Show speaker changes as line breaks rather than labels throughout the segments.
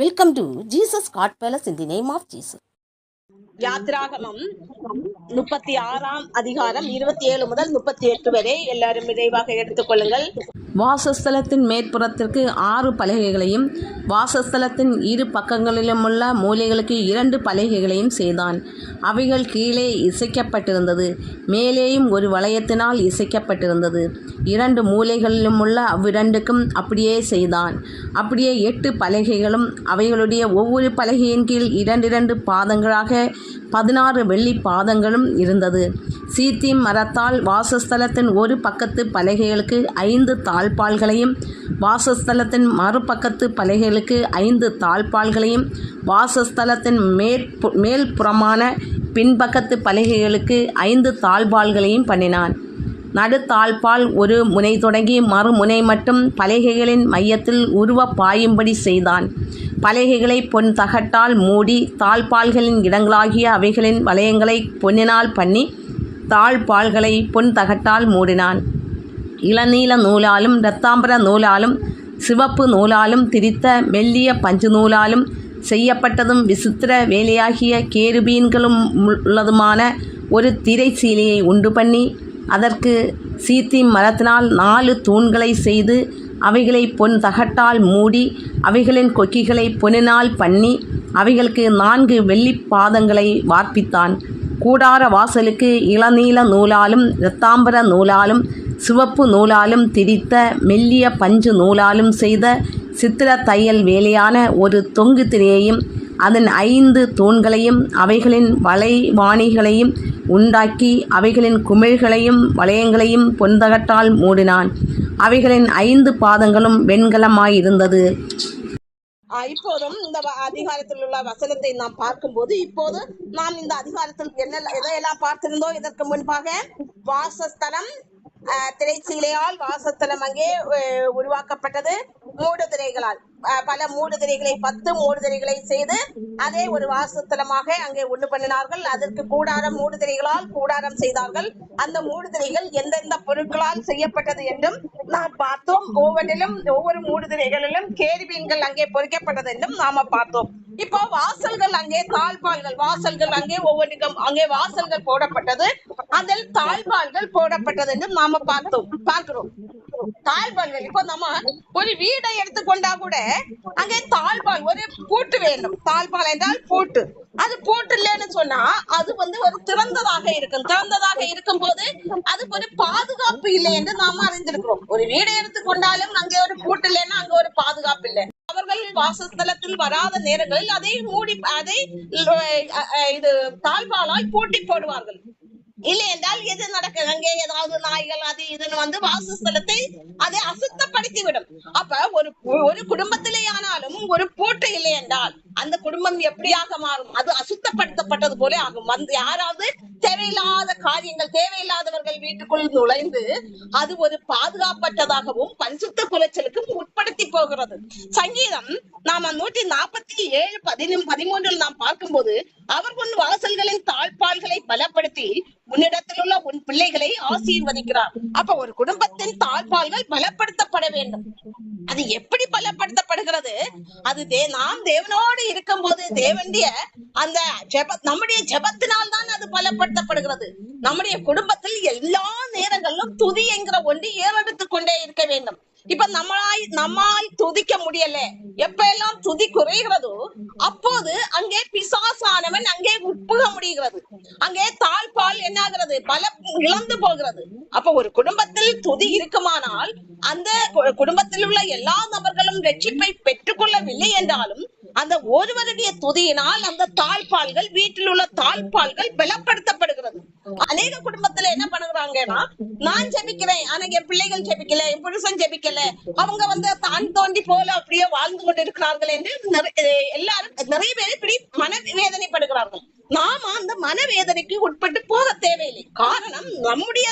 Welcome to Jesus God palace in the name of Jesus
யாத்ராகமம் முப்பத்தி ஆறாம் அதிகாரம் இருபத்தி ஏழு முதல் முப்பத்தி எட்டு வரை எல்லாரும் விரைவாக எடுத்துக்கொள்ளுங்கள்
வாசஸ்தலத்தின் மேற்புறத்திற்கு ஆறு பலகைகளையும் வாசஸ்தலத்தின் இரு பக்கங்களிலும் உள்ள மூலைகளுக்கு இரண்டு பலகைகளையும் செய்தான். அவைகள் கீழே இசைக்கப்பட்டிருந்தது மேலேயும் ஒரு வளையத்தினால் இசைக்கப்பட்டிருந்தது. இரண்டு மூலைகளிலும் உள்ள அவ்விரண்டுக்கும் அப்படியே செய்தான். அப்படியே எட்டு பலகைகளும் அவைகளுடைய ஒவ்வொரு பலகையின் கீழ் இரண்டிரண்டு பாதங்களாக பதினாறு வெள்ளி பாதங்களும் இருந்தது. சீத்தி மரத்தால் வாசஸ்தலத்தின் ஒரு பக்கத்து பலகைகளுக்கு ஐந்து தாழ்பால்களையும் வாசஸ்தலத்தின் மறுபக்கத்து பலகைகளுக்கு ஐந்து தாழ்பால்களையும் வாசஸ்தலத்தின் மேற்பு மேல்புறமான பின்பக்கத்து பலகைகளுக்கு ஐந்து தாழ்பால்களையும் பண்ணினான். நடுத்தாழ்பால் ஒரு முனை தொடங்கி மறுமுனை மட்டும் பலகைகளின் மையத்தில் உருவ பாயும்படி செய்தான். பலகைகளை பொன் தகட்டால் மூடி தாழ்பால்களின் இடங்களாகிய அவைகளின் வளையங்களை பொன்னினால் பண்ணி தாழ்பால்களை பொன் தகட்டால் மூடினான். இளநீல நூலாலும் இரத்தாம்பர நூலாலும் சிவப்பு நூலாலும் திரித்த மெல்லிய பஞ்சு நூலாலும் செய்யப்பட்டதும் விசித்திர வேலையாகிய கேருபீன்களும் உள்ளதுமான ஒரு திரை சீலையை உண்டு பண்ணி அதற்கு சீத்தி மரத்தினால் நாலு தூண்களை செய்து அவைகளை பொன் தகட்டால் மூடி அவைகளின் கொக்கிகளை பொன்னினால் பண்ணி அவைகளுக்கு நான்கு வெள்ளி பாதங்களை வார்ப்பித்தான். கூடார வாசலுக்கு இளநீல நூலாலும் இரத்தாம்பர நூலாலும் சிவப்பு நூலாலும் திரித்த மெல்லிய பஞ்சு நூலாலும் செய்த சித்திர தையல் வேலையான ஒரு தொங்கு திரையையும் அதன் ஐந்து தூண்களையும் அவைகளின் வளைவாணிகளையும் உண்டாக்கி அவைகளின் குமிழ்களையும் வளையங்களையும் பொன்தகட்டால் மூடினான். அவைகளின் ஐந்து பாதங்களும் வெண்கலமாயிருந்தது.
ஆஹ் இப்போதும் இந்த வ- அதிகாரத்தில் உள்ள வசனத்தை நாம் பார்க்கும்போது இப்போது நாம் இந்த அதிகாரத்தில் என்ன எதையெல்லாம் பார்த்திருந்தோம்? இதற்கு முன்பாக வாசஸ்தலம் திரைச்சீலையால் வாசஸ்தலம் அங்கே உருவாக்கப்பட்டது. மூடுதிரைகளால் பல மூடுதிரைகளை பத்து மூடுதிரைகளை செய்து அதே ஒரு வாசத்தலமாக அங்கே உண்டு பண்ணினார்கள். அதற்கு கூடாரம் மூடுதிரைகளால் கூடாரம் செய்தார்கள். அந்த மூடுதிரைகள் எந்தெந்த பொருட்களால் செய்யப்பட்டது என்றும் நாம் பார்த்தோம். ஒவ்வொன்றிலும் ஒவ்வொரு மூடுதிரைகளிலும் கேரிபீன்கள் அங்கே பொறிக்கப்பட்டது என்றும் நாம பார்த்தோம். இப்போ வாசல்கள் அங்கே தாழ்பால்கள் வாசல்கள் அங்கே ஒவ்வொன்றுக்கும் அங்கே வாசல்கள் போடப்பட்டது. அதில் தாழ்பால்கள் போடப்பட்டது என்றும் நாம பார்த்தோம் பார்க்கிறோம். தாழ்பால்கள் இப்போ நம்ம ஒரு வீடை எடுத்துக்கொண்டா கூட அங்கே தாழ்பால் ஒரு பூட்டு வேண்டும் தாழ்பால் என்றால் பூட்டு. அது பூட்டு இல்லைன்னு சொன்னா அது வந்து ஒரு திறந்ததாக இருக்கும். திறந்ததாக இருக்கும் போது அதுக்கு ஒரு பாதுகாப்பு இல்லை என்று நாம அறிந்திருக்கிறோம். ஒரு வீடை எடுத்துக்கொண்டாலும் அங்கே ஒரு பூட்டு இல்லைன்னா அங்க ஒரு பாதுகாப்பு இல்லை. அவர்கள் வாசஸ்தலத்தில் வராத நேரங்களில் அதை மூடி அதை இது தாழ்பாலால் பூட்டி போடுவார்கள். இல்லை என்றால் எது நடக்கும்? அங்கே ஏதாவது நாய்கள் அது இதுன்னு வந்து வாசஸ்தலத்தை அதை அசுத்தப்படுத்தி விடும் அப்ப ஒரு ஒரு குடும்பத்திலே ஆனாலும் ஒரு பூட்டு இல்லை என்றால் அந்த குடும்பம் எப்படியாக மாறும்? அது அசுத்தப்படுத்தப்பட்டது போல ஆகும். வந்து யாராவது தேவையில்லாத காரியங்கள் தேவையில்லாதவர்கள் வீட்டுக்குள் நுழைந்து அது ஒரு பாதுகாப்பற்றதாகவும் பரிசுத்த குலைச்சலுக்கும் உட்படுத்தி போகிறது. சங்கீதம் நாம் நூற்றி நாற்பத்தி ஏழு பதினும் பதிமூன்றில் நாம் பார்க்கும்போது அவர் உன் வாசல்களின் தாழ்பால்களை பலப்படுத்தி உன்னிடத்தில் உள்ள உன் பிள்ளைகளை ஆசீர்வதிக்கிறார். அப்ப ஒரு குடும்பத்தின் தாழ்பால்கள் பலப்படுத்தப்பட வேண்டும். அது எப்படி பலப்படுத்தப்படுகிறது? அது தே நாம் தேவனோடு இருக்கும்போது தேவனுடைய அந்த ஜெப நம்முடைய ஜெபத்தினால் தான் அது பலப்படுத்தப்படுகிறது. நம்முடைய குடும்பத்தில் எல்லா நேரங்களிலும் துதி என்கிற ஒன்று ஏறெடுத்துக் கொண்டே இருக்க வேண்டும். இப்ப நம்மளாய் நம்மால் துதிக்க முடியல. எப்ப எல்லாம் துதி குறைகிறதோ அப்போது அங்கே பிசாசானவன் அங்கே உட்புக முடிகிறது. அங்கே தாழ்பால் என்னாகிறது? பல இழந்து போகிறது. அப்ப ஒரு குடும்பத்தில் துதி இருக்குமானால் அந்த கு- குடும்பத்தில் உள்ள எல்லா நபர்களும் ரட்சிப்பை பெற்றுக்கொள்ளவில்லை என்றாலும் அந்த ஒருவருடைய துதியினால் அந்த தாழ்பால்கள் வீட்டில் உள்ள தாழ்பால்கள் பலப்படுத்தப்படுகிறது. அநேக குடும்பத்துல என்ன பண்ணுறாங்கன்னா நான் ஜெபிக்கிறேன் ஆனா என் பிள்ளைகள் ஜெபிக்கல என் புருஷன் ஜெபிக்கல. அவங்க வந்து தான் தோண்டி போல அப்படியே வாழ்ந்து கொண்டு இருக்கிறார்கள் என்று எல்லாரும் நிறைய பேர் இப்படி மனவேதனைப்படுகிறார்கள் நாம அந்த மனவேதனைக்கு உட்பட்டு போக தேவையில்லை. காரணம் நம்முடைய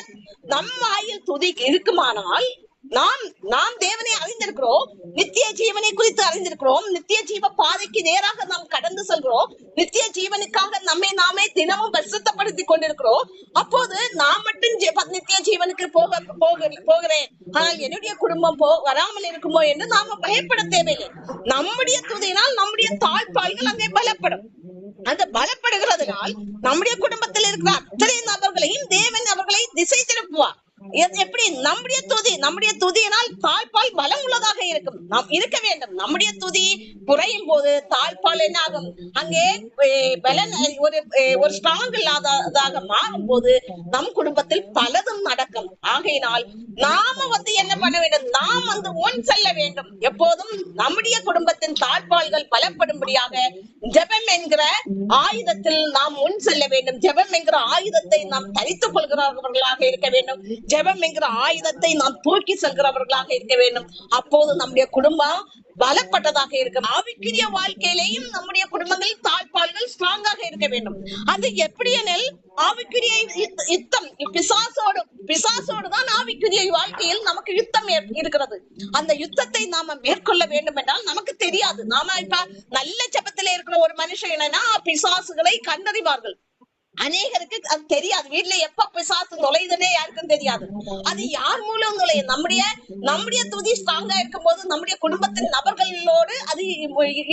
நம் வாயில் துதி இருக்குமானால் நாம் நாம் தேவனை அறிந்திருக்கிறோம். நித்திய ஜீவனை குறித்து அறிந்திருக்கிறோம். நித்திய ஜீவ பாதைக்கு நேராக நாம் கடந்து செல்கிறோம். நித்திய ஜீவனுக்காக நம்மை நாமே தினமும் பரிசுத்தப்படுத்தி கொண்டிருக்கிறோம். அப்போது நான் மட்டும் நித்திய ஜீவனுக்கு போக போக போகிறேன். ஆனால் என்னுடைய குடும்பம் போ வராமல் இருக்குமோ என்று நாம பயப்பட தேவையில்லை. நம்முடைய துதியினால் நம்முடைய தாழ்பாய்கள் அங்கே பலப்படும். அந்த பலப்படுகிறதுனால் நம்முடைய குடும்பத்தில் இருக்கிற அத்தனை நபர்களையும் தேவன் அவர்களை திசை திருப்புவார். எப்படி? நம்முடைய துதி நம்முடைய துதியினால் தாழ்பால் பலம் உள்ளதாக இருக்கும். நாம் இருக்க வேண்டும். நம்முடைய துதி குறையும் போது தாழ்பால் என்ன ஆகும்? அங்கே பலன் ஒரு ஒரு ஸ்ட்ராங் இல்லாததாக மாறும் போது நம் குடும்பத்தில் பலதும் நடக்கும். ஆகையினால் நாம வந்து என்ன பண்ண வேண்டும்? நாம் வந்து ஒன் செல்ல வேண்டும். எப்போதும் நம்முடைய குடும்பத்தின் தாழ்பால்கள் பலப்படும்படியாக ஜெபம் என்கிற ஆயுதத்தில் நாம் முன் செல்ல வேண்டும். ஜெபம் என்கிற ஆயுதத்தை நாம் தரித்துக் கொள்கிறவர்களாக இருக்க வேண்டும். ஜெபம் என்கிற ஆயுதத்தை நாம் தூக்கி செல்கிறவர்களாக இருக்க வேண்டும். அப்போது நம்முடைய குடும்பம் பலப்பட்டதாக இருக்கும். ஆவிக்குரிய வாழ்க்கையிலேயும் நம்முடைய குடும்பங்களில் தாழ்பால்கள் ஸ்ட்ராங்காக இருக்க வேண்டும். அது எப்படி எனில் ஆவிக்குரிய யுத்தம் பிசாசோடு பிசாசோடு தான் ஆவிக்குரிய வாழ்க்கையில் நமக்கு யுத்தம் இருக்கிறது. அந்த யுத்தத்தை நாம மேற்கொள்ள வேண்டும் என்றால் நமக்கு தெரியாது. நாம இப்ப நல்ல ஜெபத்திலே இருக்கிற ஒரு மனுஷன் என்னன்னா பிசாசுகளை கண்டறிவார்கள். அநேகருக்கு அது தெரியாது. வீட்டுல எப்ப பிசாசு நுழையுதுன்னே யாருக்கும் தெரியாது. அது யார் மூலம் நுழையும் நம்முடைய நம்முடைய துதி ஸ்ட்ராங்கா இருக்கும் போது நம்முடைய குடும்பத்தின் நபர்களோடு அது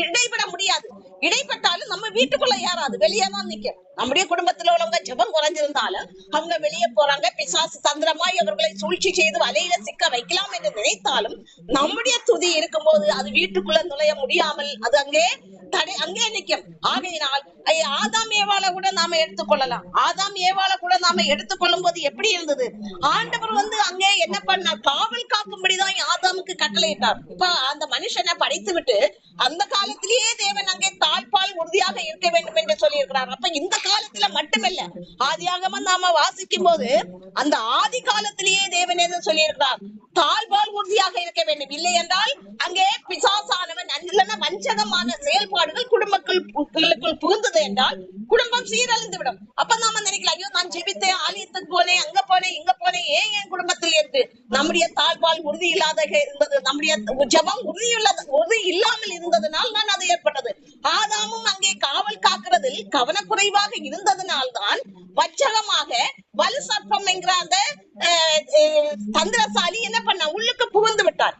இடைபட முடியாது. இடைப்பட்டாலும் நம்ம வீட்டுக்குள்ள யாராது வெளியே தான் நிக்கும் நம்முடைய குடும்பத்துல உள்ளவங்க ஜபம் குறைஞ்சிருந்தாலும் அவங்க வெளியே போறாங்க. பிசாசு தந்திரமாய் அவர்களை சூழ்ச்சி செய்து வலையில சிக்க வைக்கலாம் என்று நினைத்தாலும் நம்முடைய துதி இருக்கும்போது அது வீட்டுக்குள்ள நுழைய முடியாமல் அது அங்கே தடை அங்கே நிக்கும் ஆகையினால் ஆதாம் ஏவால கூட நாம எடுத்துக்கொள்ளலாம் ஆதாம் ஏவால கூட நாம எடுத்துக்கொள்ளும் போது எப்படி இருந்தது? ஆண்டவர் வந்து அங்கே என்ன பண்ணார்? காவல் காக்கும்படிதான் ஆதாமுக்கு கட்டளையிட்டார். இப்ப அந்த மனுஷனை படைத்து விட்டு அந்த காலத்திலேயே தேவன் அங்கே தாழ்பால் உறுதியாக இருக்க வேண்டும் என்று சொல்லி இருக்கிறார் அப்ப இந்த காலத்துல மட்டுமல்ல ஆதியாகமா நாம வாசிக்கும் போது அந்த ஆதி காலத்திலேயே தேவன் என்ன சொல்லி இருக்கிறார் தாழ்வால் உறுதியாக இருக்க வேண்டும். இல்லை என்றால் அங்கே பிசாசானவன் இல்லைன்னா வஞ்சகமான செயல்பாடுகள் குடும்பங்களுக்குள் புகுந்தது என்றால் குடும்பம் சீரழிந்து விடும் அப்ப நாம நினைக்கலாம்? ஐயோ நான் ஜெபித்தேன் ஆலயத்துக்கு போனேன் அங்க போனேன் இங்க போனேன் ஏன் என் குடும்பத்தில் என்று? நம்முடைய தாழ்வால் உறுதி இல்லாத இருந்தது நம்முடைய ஜெபம் உறுதியுள்ளது உறுதி இல்லாமல் இருந்ததனால் தான் அது ஏற்பட்டது. ஆதாமும் அங்கே காவல் காக்கிறதில் கவனக்குறைவாக இருந்ததனால் தான் வஞ்சகமாக வலு சர்ப்பம் என்கிற அந்த அஹ், தந்திரசாலி என்ன பண்ண உள்ளுக்கு புகுந்து விட்டார்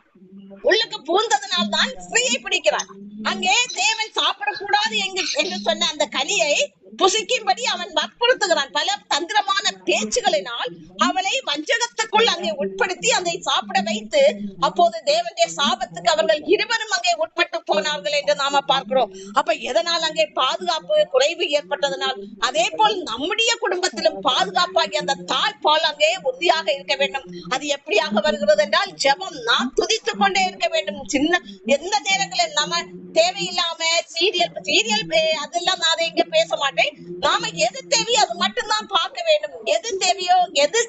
உள்ளுக்கு புகுந்ததனால் தான் ஸ்ரீயை பிடிக்கிறார் அங்கே தேவன் சாப்பிடக்கூடாது என்று என்று சொன்ன அந்த கலியை புசிக்கும்படி அவன் வற்புறுத்துகிறான். பல தந்திரமான பேச்சுகளினால் அவளை வஞ்சகத்துக்குள் அங்கே உட்படுத்தி அதை சாப்பிட வைத்து அப்போது தேவனுடைய சாபத்துக்கு அவர்கள் இருவரும் அங்கே உட்பட்டு போனார்கள் என்று நாம பார்க்கிறோம். அப்ப எதனால் அங்கே பாதுகாப்பு குறைவு ஏற்பட்டதனால்? அதே போல் நம்முடைய குடும்பத்திலும் பாதுகாப்பாகி அந்த தாழ்பால் அங்கே உறுதியாக இருக்க வேண்டும். அது எப்படியாக வருகிறது என்றால் ஜெபம் நாம் துதித்துக் கொண்டே இருக்க வேண்டும். சின்ன எந்த நேரங்களில் நம்ம தேவையில்லாம சீரியல் சீரியல் அதெல்லாம் நான் அதை இங்க பேச மாட்டேன். நாம எது தேவையோ அது மட்டும்தான் பார்க்க வேண்டும். எது தேவையோ எது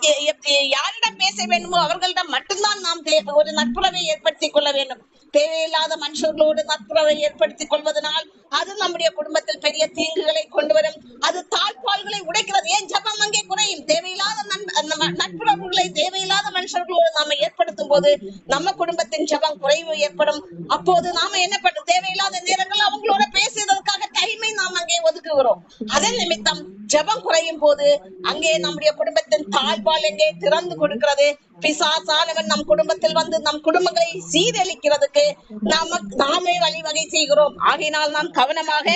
யாரிடம் பேச வேண்டுமோ அவர்களிடம் மட்டும்தான் நாம் ஒரு நட்புறவை ஏற்படுத்திக் கொள்ள வேண்டும். தேவையில்லாத மனுஷர்களோடு நட்புறவை ஏற்படுத்திக் கொள்வதனால் அது நம்முடைய குடும்பத்தில் பெரிய தீங்குகளை கொண்டு வரும். அது தாழ்பால்களை உடைக்கிறது. ஏன் ஜபம் அங்கே குறையும்? தேவையில்லாத நட்புறவுகளை தேவையில்லாத மனுஷர்களோடு நாம ஏற்படுத்தும் போது நம்ம குடும்பத்தின் ஜபம் குறைவு ஏற்படும். அப்போது நாம என்ன பண்ணும் தேவையில்லாத நேரங்கள் அவங்களோட பேசுவதற்காக டைமை நாம் அங்கே ஒதுக்குகிறோம். அதன் நிமித்தம் ஜெபம் குறையும் போது அங்கே நம்முடைய குடும்பத்தின் தாழ்பால் எங்கே திறந்து கொடுக்கிறது. பிசாசானவன் நம் குடும்பத்தில் வந்து நம் குடும்பங்களை சீரழிக்கிறதுக்கு நாம நாமே வழிவகை செய்கிறோம். ஆகையினால் நாம் கவனமாக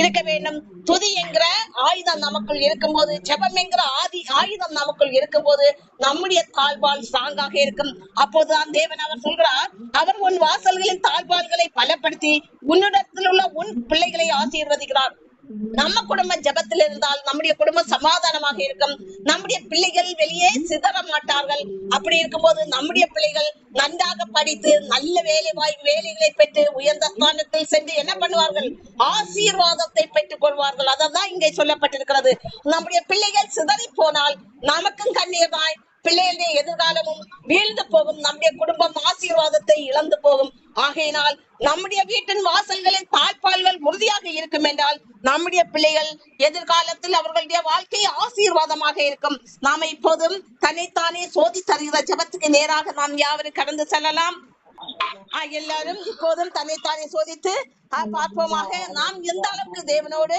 இருக்க வேண்டும். துதி என்கிற ஆயுதம் நமக்குள் இருக்கும்போது செபம் என்கிற ஆதி ஆயுதம் நமக்குள் இருக்கும்போது நம்முடைய தாழ்பால் ஸ்ட்ராங்காக இருக்கும். அப்போதுதான் தேவன் அவர் சொல்கிறார் அவர் உன் வாசல்களின் தாழ்வால்களை பலப்படுத்தி உன்னிடத்தில் உள்ள உன் பிள்ளைகளை ஆசீர்வதிக்கிறார். நம்ம குடும்ப ஜெபத்தில் இருந்தால் நம்முடைய குடும்பம் சமாதானமாக இருக்கும். நம்முடைய பிள்ளைகள் வெளியே சிதற மாட்டார்கள். அப்படி இருக்கும்போது நம்முடைய பிள்ளைகள் நன்றாக படித்து நல்ல வேலை வாய்ப்பு வேலைகளை பெற்று உயர்ந்த ஸ்தானத்தில் சென்று என்ன பண்ணுவார்கள்? ஆசீர்வாதத்தை பெற்றுக் கொள்வார்கள். அதான் இங்கே சொல்லப்பட்டிருக்கிறது. நம்முடைய பிள்ளைகள் சிதறி போனால் நமக்கும் கண்ணீர் தான் பிள்ளைகளுடைய எதிர்காலமும் வீழ்ந்து போகும். நம்முடைய குடும்பம் ஆசீர்வாதத்தை இழந்து போகும். ஆகையினால் நம்முடைய வீட்டின் வாசல்களில் தாய்ப்பால்கள் உறுதியாக இருக்கும் என்றால் நம்முடைய பிள்ளைகள் எதிர்காலத்தில் அவர்களுடைய வாழ்க்கை ஆசீர்வாதமாக இருக்கும். நாம இப்போதும் தன்னைத்தானே சோதி தருகிற ஜபத்துக்கு நேராக நாம் யாவரும் கடந்து செல்லலாம். எல்லாரும் இப்போதும் தன்னைத்தானே சோதித்து பார்ப்போமாக நாம் எந்த அளவுக்கு தேவனோடு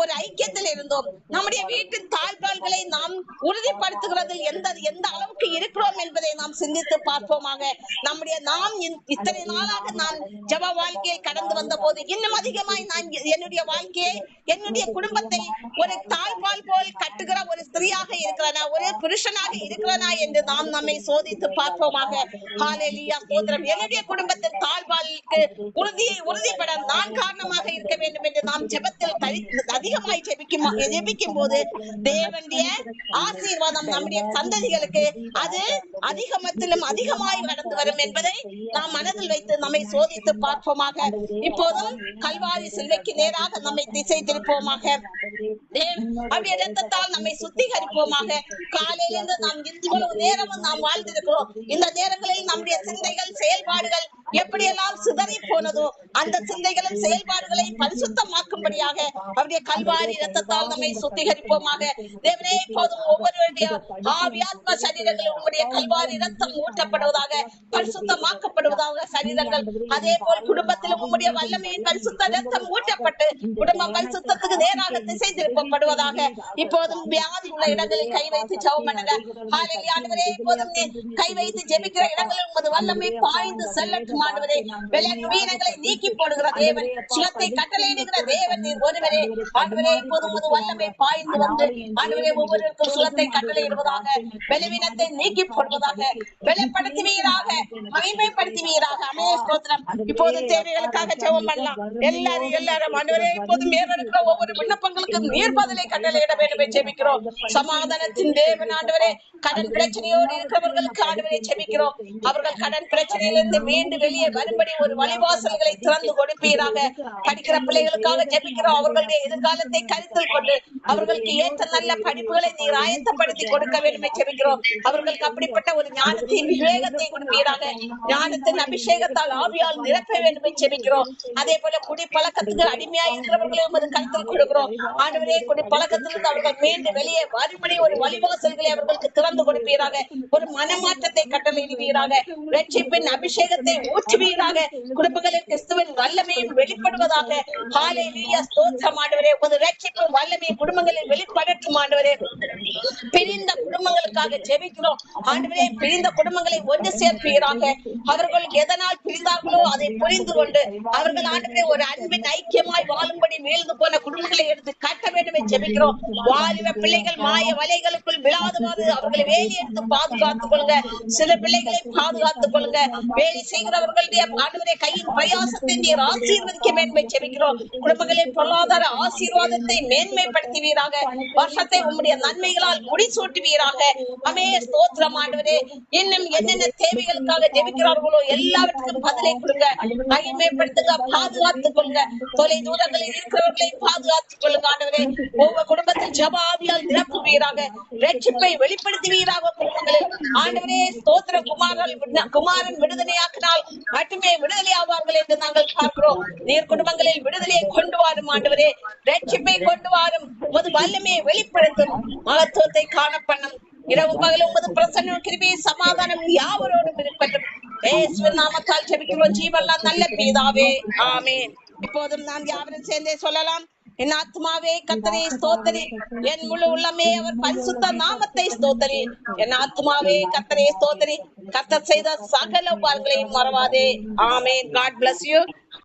ஒரு ஐக்கியத்தில் இருந்தோம்? நம்முடைய வீட்டின் தாழ்பால்களை நாம் உறுதிப்படுத்துகிறது எந்த எந்த அளவுக்கு இருக்கிறோம் என்பதை நாம் சிந்தித்து பார்ப்போமாக. நம்முடைய நாம் இத்தனை நாளாக நான் ஜப வாழ்க்கையை கடந்து வந்த போது இன்னும் அதிகமாய் நான் என்னுடைய வாழ்க்கையை என்னுடைய குடும்பத்தை ஒரு தாழ்பால் போல் கட்டுகிற ஒரு ஸ்திரீயாக இருக்கிறனா ஒரு புருஷனாக இருக்கிறனா என்று நாம் நம்மை சோதித்து பார்ப்போமாக. ஹalleluya. ஸ்தோத்திரம் என்னுடைய குடும்பத்தின் தாழ்வாளுக்கு உறுதி உறுதிப்பட நான் காரணமாக இருக்க வேண்டும் என்று நாம் ஜெபத்தில் அதிகமாய் ஜெபிக்கும் ஜெபிக்கும் போது தேவனுடைய ஆசீர்வாதம் நம்முடைய சந்ததிகளுக்கு அது அதிகமத்திலும் அதிகமாய் வளர்ந்து வரும் என்பதை நாம் மனதில் வைத்து நம்மை சோதித்து பார்ப்போமாக. இப்போதும் கல்வாரி சிலுவைக்கு நேராக நம்மை திசை திருப்போமாக அவருடைய ரத்தத்தால் நம்மை சுத்திகரிப்போமாக? காலையிலிருந்து நாம் இவ்வளவு நேரமும் நாம் வாழ்ந்திருக்கிறோம். இந்த நேரங்களில் நம்முடைய சிந்தைகள் செயல்பாடுகள் எப்படியெல்லாம் சிதறி போனதோ அந்த சிந்தைகளும் செயல்பாடுகளை பரிசுத்தமாக்கும்படியாக அவருடைய கல்வாரி ரத்தத்தால் நம்மை சுத்திகரிப்போமாக. தேவனே இப்போதும் ஒவ்வொருவருடைய ஆவியாத்ம சரீரங்கள் உங்களுடைய கல்வாரி ரத்தம் ஊற்றப்படுவதாக பரிசுத்தமாக்கப்படுவதாக சரீரங்கள் அதே போல் குடும்பத்திலும் உம்முடைய வல்லமையின் பரிசுத்த ரத்தம் ஊற்றப்பட்டு குடும்பம் பரிசுத்தத்துக்கு நேராக திசை திருப்பப்படுவதாக இப்போதும் வியாதி உள்ள இடங்களில் கை வைத்து ஜெபம் பண்ணுங்க. ஆண்டவரே இப்போதும் கை வைத்து ஜெபிக்கிற இடங்களில் உமது வல்லமை பாய்ந்து செல்லட்டும் ஆண்டவரே. விலங்கு வீரங்களை நீக்கி போடுகிற தேவன் சுலத்தை கட்டளையிடுகிற தேவன் நீர் ஒருவரே. ஆண்டவரே இப்போது உமது வல்லமை பாய்ந்து வந்து ஆண்டவரே ஒவ்வொருவருக்கும் சுலத்தை கட்டளையிடுவதாக பலவீனத்தை நீக்கி போடுவதாக வெளிப்படுத்துவீராக மகிமைப்படுத்துவீராக. அமைய ஸ்தோத்திரம். இப்போது தேவைகளுக்காக ஜெபம் பண்ணலாம். எல்லாரும் எல்லாரும் ஆண்டவரே இப்போது மேலிருக்கிற ஒவ்வொரு விண்ணப்பங்களுக்கும் நீர் பதிலை கட்டளையிட வேண்டும் ஜெபிக்கிறோம். சமாதானத்தின் தேவன் ஆண்டவரே கடன் பிரச்சனையோடு இருக்கிறவர்களுக்கு ஆண்டவரை ஜெபிக்கிறோம். அவர்கள் கடன் பிரச்சனையிலிருந்து மீண்டு வெளியே வரும்படி ஒரு வழிவாசல்களை திறந்து கொடுப்பீராக. படிக்கிற பிள்ளைகளுக்காக ஜெபிக்கிறோம். அவர்களுடைய எதிர்காலத்தை கருத்தில் கொண்டு அவர்களுக்கு ஏற்ற நல்ல படிப்புகளை நீர் ஆயத்தப்படுத்தி கொடுக்க வேண்டும் ஜெபிக்கிறோம். அவர்களுக்கு அப்படிப்பட்ட ஒரு ஞானத்தை விவேகத்தை கொடுப்பீராக. ஞானத்தின் அபிஷேகத்தால் ஆவியால் நிரப்ப வேண்டும் ஜெபிக்கிறோம். அதே போல குடி பழக்கத்துக்கு அடிமையாய் இருக்கிறவர்களையும் உமது கருத்தில் கொடுக்கிறோம். ஆண்டவரே குடி பழக்கத்திலிருந்து அவர்கள் மீண்டு வெளியே வரும்படி ஒரு வழிவாசல்களை அவர்களுக்கு திறந்து கொடுப்பீராக. ஒரு மனமாற்றத்தை கட்டளையிடுவீராக. ரட்சிப்பின் அபிஷேகத்தை ஊற்றுவீராக. குடும்பங்களில் கிறிஸ்துவின் வல்லமையும் வெளிப்படுவதாக காலை ஹalleluya ஸ்தோத்திரம் ஆண்டவரே. ஒரு ரட்சிப்பும் வல்லமையும் குடும்பங்களில் வெளிப்படட்டும் ஆண்டவரே. பிரிந்த குடும்பங்களுக்காக ஜெபிக்கிறோம். ஆண்டவரே பிரிந்த குடும்பங்களை ஒன்று சேர்ப்பீராக. அவர்கள் எதனால் பிரிந்தார்களோ அதை புரிந்து கொண்டு அவர்கள் ஆண்டவரே ஒரு அன்பின் ஐக்கியமாய் வாழும்படி வீழ்ந்து போன குடும்பங்களை எடுத்து கட்ட வேண்டும் என்று ஜெபிக்கிறோம். வாலிப பிள்ளைகள் மாய வலைகளுக்குள் விழாதவாறு அவர்களை வேலி எடுத்து பாதுகாத்துக் கொள்ளுங்க. சில பிள்ளைகளை பாதுகாத்துக் கொள்ளுங்க. வேலை செய்கிறவர்களுடைய ஆண்டவரே கையின் பிரயாசத்தை நீர் ஆசீர்வதிக்க வேண்டும் ஜெபிக்கிறோம். குடும்பங்களின் பொருளாதார ஆசீர்வாதத்தை மேன்மைப்படுத்துவீராக. வருஷத்தை உம்முடைய நன்மைகளால் முடிசூட்டுவீராக அமே ஸ்தோத்திரம் ஆண்டவரே. இன்னும் என்னென்ன தேவைகளுக்காக ஜெபிக்கிறார்களோ எல்லாவற்றுக்கும் பதிலை கொடுங்க. மகிமைப்படுத்துங்க பாதுகாத்துக் கொள்ளுங்க. தொலை தூரங்களில் இருக்கிறவர்களை பாதுகாத்துக் கொள்ளுங்க ஆண்டவரே. ஒவ்வொரு குடும்பத்தில் ஜப ஆவியால் நிரப்புவீராக. ரட்சிப்பை வெளிப்படுத்துவீராக குடும்பங்களில் ஆண்டவரே ஸ்தோத்திர குமாரன் குமாரன் விடுதலையாக்கினால் மட்டுமே விடுதலை ஆவார்கள் என்று நாங்கள் பார்க்கிறோம். நீர் குடும்பங்களில் விடுதலையை கொண்டு வாரும் ஆண்டவரே. ரட்சிப்பை கொண்டு வாரும். உமது வல்லமையை வெளிப்படுத்தும். மகத்துவத்தை காணப்பண்ணும் இரவு பகலும் உமது பிரசன்ன கிருபை சமாதானம் யாவரோடும் இருக்கட்டும் இயேசுவின் நாமத்தால் ஜெபிக்கிறோம். ஜீவன்லாம் நல்ல பீதாவே. ஆமேன். இப்போதும் நான் யாவரும் சேர்ந்தே சொல்லலாம். என் ஆத்மாவே கத்தரை ஸ்தோத்தரி. என் முழு உள்ளமே அவர் பரிசுத்த நாமத்தை ஸ்தோத்தரி. என் ஆத்மாவே கத்தரை ஸ்தோத்தரி. கத்தர் செய்த சகல உபார்களையும் மறவாதே. ஆமென். God bless you.